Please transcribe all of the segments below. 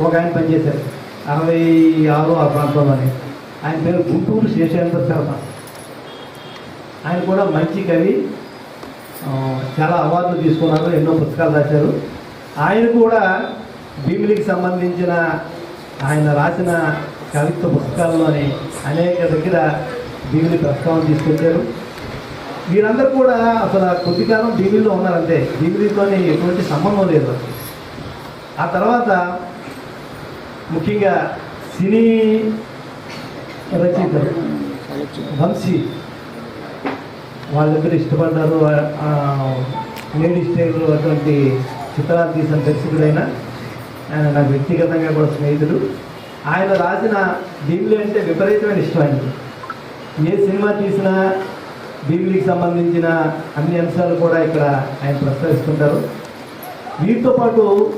ఒక ఆయన పనిచేశారు. అరవై ఆరు ఆ ప్రాంతంలోనే. ఆయన పేరు గుంటూరు శేషేంద్ర శర్మ. ఆయన కూడా మంచి కవి. చాలా అవార్డులు తీసుకున్నారు ఎన్నో పుస్తకాలు రాశారు. ఆయన కూడా భీమిలికి సంబంధించిన ఆయన రాసిన కవిత్వ పుస్తకాల్లోని అనేక దగ్గర భీమిలి ప్రస్తావన తీసుకొచ్చారు. వీరందరూ కూడా అసలు కొద్ది కాలం భీమిలిలో ఉన్నారంటే భీమిలితోని ఎటువంటి సంబంధం లేదు. ఆ తర్వాత ముఖ్యంగా సినీ రచయిత వంశీ. వాళ్ళిద్దరు ఇష్టపడ్డారు. ఆ, లేడీ స్టైల్ అటువంటి చిత్రాలు తీసిన దర్శకుడైన ఆయన నాకు వ్యక్తిగతంగా కూడా స్నేహితుడు. ఆయన రాసిన భీమిలి అంటే విపరీతమైన ఇష్టం ఆయనకి. ఏ సినిమా తీసినా భీమిలికి సంబంధించిన అన్ని అంశాలు కూడా ఇక్కడ ఆయన ప్రస్తావిస్తుంటారు. వీటితో పాటు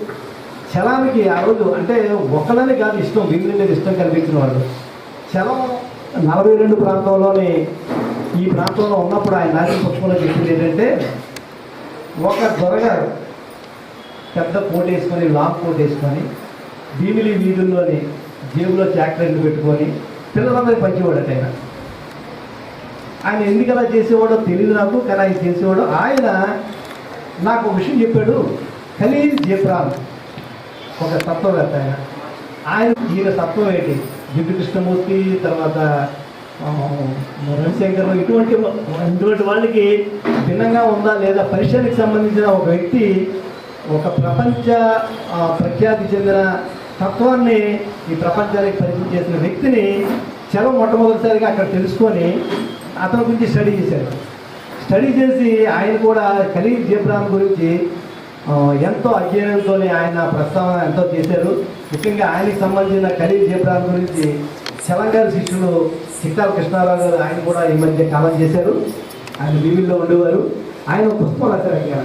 చలానికి ఆ రోజు అంటే ఒకళ్ళని కాదు ఇష్టం భీమిలి ఇష్టం కనిపించిన వాళ్ళు శలం నలభై రెండు ప్రాంతంలోని ఈ ప్రాంతంలో ఉన్నప్పుడు ఆయన నాటి పుస్తకంలో చెప్పింది ఏంటంటే ఒక దొరగారు పెద్ద కోట్ వేసుకొని లాంగ్ కోట్ వేసుకొని భీమిలి వీధుల్లోని జేబులో చాక్లెట్లు పెట్టుకొని పిల్లలందరికీ పంచేవాడట ఆయన. ఆయన ఎందుకు అలా చేసేవాడో తెలియదు నాకు కానీ ఆయన చేసేవాడు. ఆయన నాకు ఒక విషయం చెప్పాడు ఖలీల్ జేబ్రాన్ ఒక తత్వవేత్త ఆయన. ఆయన ఈయన తత్వం ఏంటి? జిడ్డు కృష్ణమూర్తి తర్వాత రవిశంకర్ ఇటువంటి ఇటువంటి వాళ్ళకి భిన్నంగా ఉందా లేదా పరిశ్రమకి సంబంధించిన ఒక వ్యక్తి ఒక ప్రపంచ ప్రఖ్యాతి చెందిన తత్వాన్ని ఈ ప్రపంచానికి పరిచయం చేసిన వ్యక్తిని చలం మొట్టమొదటిసారిగా అక్కడ తెలుసుకొని అతని గురించి స్టడీ చేశారు. స్టడీ చేసి ఆయన కూడా ఖలీల్ జీబ్రాన్ గురించి ఎంతో అధ్యయనంతో ఆయన ప్రస్తావన ఎంతో చేశారు. ముఖ్యంగా ఆయనకి సంబంధించిన ఖలీల్ జీబ్రాన్ గురించి చలంగారి శిష్యులు చిత్తాల కృష్ణారావు గారు ఆయన కూడా ఈ మధ్య కాలం చేశారు. ఆయన బీవీల్లో ఉండేవారు. ఆయన ఒక పుస్తకం రాశారు అక్కడ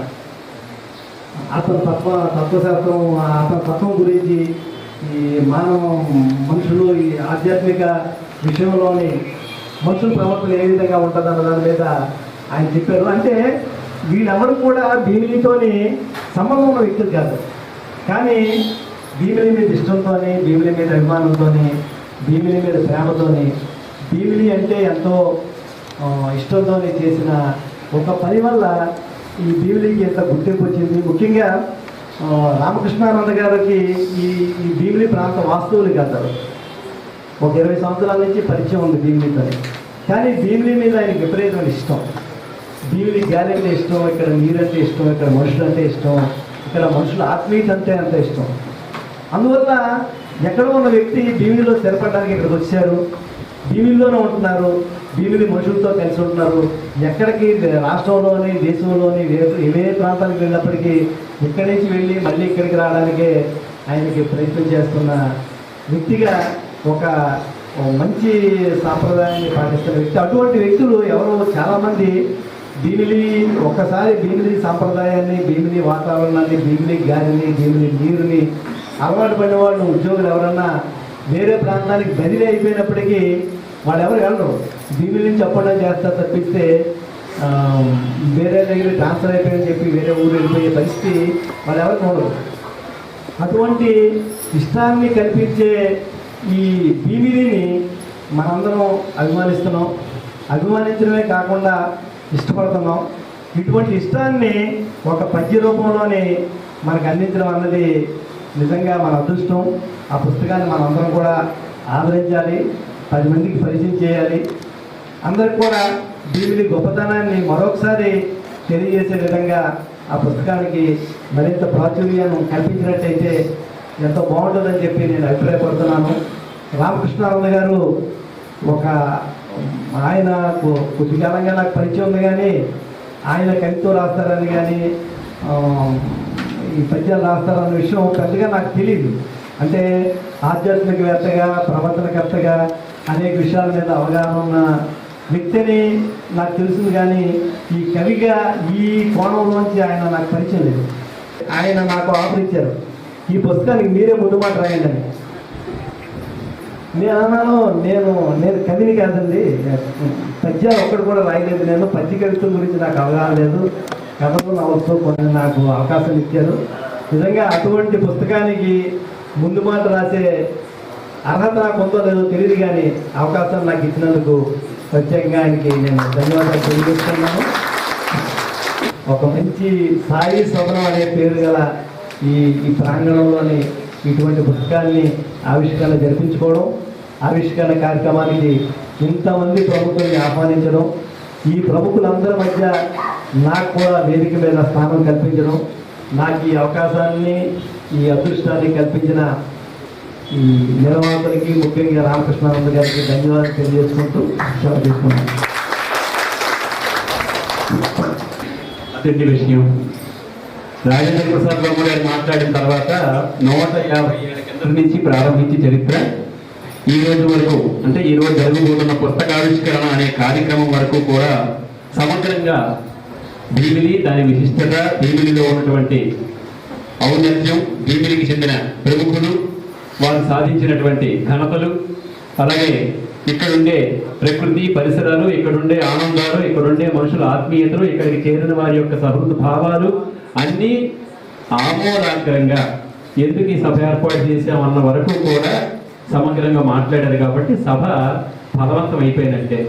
అతని తత్వ తత్వశాస్త్రం అతని తత్వం గురించి ఈ మానవ మనుషులు ఈ ఆధ్యాత్మిక విషయంలోని మనుషుల ప్రవర్తన ఏ విధంగా ఉంటుందన్న దాని మీద ఆయన చెప్పారు. అంటే వీళ్ళెవరు కూడా భీమిలితోని సంబంధం ఉన్న వ్యక్తులు కాదు. కానీ భీమిలి మీద ఇష్టంతోని భీమిలి మీద అభిమానంతోని భీమిలి మీద ప్రేమతోని భీమిలి అంటే ఎంతో ఇష్టంతోనే ఇష్టంతోని చేసిన ఒక పని వల్ల ఈ భీమిలికి ఎంత గుర్తింపు వచ్చింది. ముఖ్యంగా రామకృష్ణానంద గారికి ఈ ఈ భీమిలి ప్రాంత వాస్తువులు కాదు. ఒక ఇరవై సంవత్సరాల నుంచి పరిచయం ఉంది భీమిలితో కానీ భీమిలి మీద ఆయన విపరీతమైన ఇష్టం. భీమిలి గాలి అంటే ఇష్టం ఇక్కడ నీరు అంటే ఇష్టం ఇక్కడ మనుషులు అంటే ఇష్టం ఇక్కడ మనుషుల ఆత్మీయత అంటే అంత ఇష్టం. అందువల్ల ఎక్కడ ఉన్న వ్యక్తి దీవిలో స్థిరపడడానికి ఇక్కడికి వచ్చారు. దీవిలోనే ఉంటున్నారు. దీవిని మనుషులతో కలిసి ఉంటున్నారు. ఎక్కడికి? రాష్ట్రంలోని దేశంలోని వే- ఏ ప్రాంతానికి వెళ్ళినప్పటికీ ఇక్కడి నుంచి వెళ్ళి మళ్ళీ ఇక్కడికి రావడానికే ఆయనకి ప్రయత్నం చేస్తున్న వ్యక్తిగా ఒక మంచి సాంప్రదాయాన్ని పాటిస్తున్న వ్యక్తి. అటువంటి వ్యక్తులు ఎవరో చాలామంది భీమిలి ఒక్కసారి భీమిలి సాంప్రదాయాన్ని భీమిలి వాతావరణాన్ని భీమిలి గాలిని భీమిలి నీరుని అలవాటు పడిన వాళ్ళు ఉద్యోగులు ఎవరన్నా వేరే ప్రాంతానికి బదిలీ అయిపోయినప్పటికీ వాళ్ళు ఎవరు వెళ్ళరు. భీమిలి నుంచి అప్పడం చేస్తారు తప్పిస్తే వేరే దగ్గర ట్రాన్స్ఫర్ అయిపోయని చెప్పి వేరే ఊరు వెళ్ళిపోయే పరిస్థితి వాళ్ళు ఎవరు ఉండరు అటువంటి ఇష్టాన్ని కల్పించే ఈ భీమిలిని మనందరం అభిమానిస్తున్నాం. అభిమానించడమే కాకుండా ఇష్టపడుతున్నాం. ఇటువంటి ఇష్టాన్ని ఒక పద్య రూపంలోనే మనకు అందించడం అన్నది నిజంగా మన అదృష్టం. ఆ పుస్తకాన్ని మనందరం కూడా ఆదరించాలి పది మందికి పరిచయం చేయాలి. అందరికి కూడా దీవిని గొప్పతనాన్ని మరొకసారి తెలియజేసే విధంగా ఆ పుస్తకానికి మరింత ప్రాచుర్యాన్ని కల్పించినట్టయితే ఎంతో బాగుంటుందని చెప్పి నేను అభిప్రాయపడుతున్నాను. రామకృష్ణానంద గారు ఒక ఆయన కొ- కొద్ది కాలంగా నాకు పరిచయం ఉంది కానీ ఆయన కవిత్వం రాస్తారని కానీ ఈ పద్యాలు రాస్తారన్న విషయం పెద్దగా నాకు తెలియదు అంటే ఆధ్యాత్మికవేత్తగా ప్రవర్తనకర్తగా అనేక విషయాల మీద అవగాహన ఉన్న వ్యక్తిని నాకు తెలుసుంది కానీ ఈ కవిగా ఈ కోణంలోంచి ఆయన నాకు పరిచయం లేదు. ఆయన నాకు ఆఫర్ ఇచ్చారు. ఈ పుస్తకానికి మీరే ముందు మాట రాయండి అని. నేను అన్నాను నేను నేను కవిని కాదండి. పద్యాలు ఒక్కడు కూడా రాయలేదు. నేను పద్య కవిత్వం గురించి నాకు అవగాహన లేదు. కథలు నవలతో కొన్ని నాకు అవకాశం ఇచ్చారు. నిజంగా అటువంటి పుస్తకానికి ముందు మాట రాసే అర్హత నాకు ఉందో లేదో తెలియదు కానీ అవకాశం నాకు ఇచ్చినందుకు ప్రత్యేకంగా ఆయనకి నేను ధన్యవాదాలు తెలియజేస్తున్నాను. ఒక మంచి సాయి సదనం అనే పేరు గల ఈ ఈ ప్రాంగణంలోని ఇటువంటి పుస్తకాన్ని ఆవిష్కరణ జరిపించుకోవడం ఆవిష్కరణ కార్యక్రమానికి ఇంతమంది ప్రముఖుల్ని ఆహ్వానించడం ఈ ప్రముఖులందరి మధ్య నాకు కూడా వేదిక మీద స్థానం కల్పించడం నాకు ఈ అవకాశాన్ని ఈ అదృష్టాన్ని కల్పించిన ఈ నిర్వాహకులకి ముఖ్యంగా రామకృష్ణానంద గారికి ధన్యవాదాలు తెలియజేసుకుంటూ సెలవు తీసుకున్నాను అతిథి విషయం రాజేంద్ర ప్రసాద్ బాబు గారు మాట్లాడిన తర్వాత నూట యాభై ఏళ్ళ కింద నుంచి ప్రారంభించి చరిత్ర ఈ రోజు వరకు అంటే ఈ రోజు జరగబోతున్న పుస్తకావిష్కరణ అనే కార్యక్రమం వరకు కూడా సమగ్రంగా భీమిలి దాని విశిష్టత భీమిలిలో ఉన్నటువంటి ఔన్నత్యం భీమిలికి చెందిన ప్రముఖులు వారు సాధించినటువంటి ఘనతలు అలాగే ఇక్కడుండే ప్రకృతి పరిసరాలు ఇక్కడుండే ఆనందాలు ఇక్కడుండే మనుషుల ఆత్మీయతలు ఇక్కడికి చేరిన వారి యొక్క సహృద భావాలు అన్నీ ఆమోదాగ్రంగా ఎందుకు ఈ సభ ఏర్పాటు చేశామన్న వరకు కూడా సమగ్రంగా మాట్లాడారు కాబట్టి సభ ఫలవంతం అయిపోయినట్టే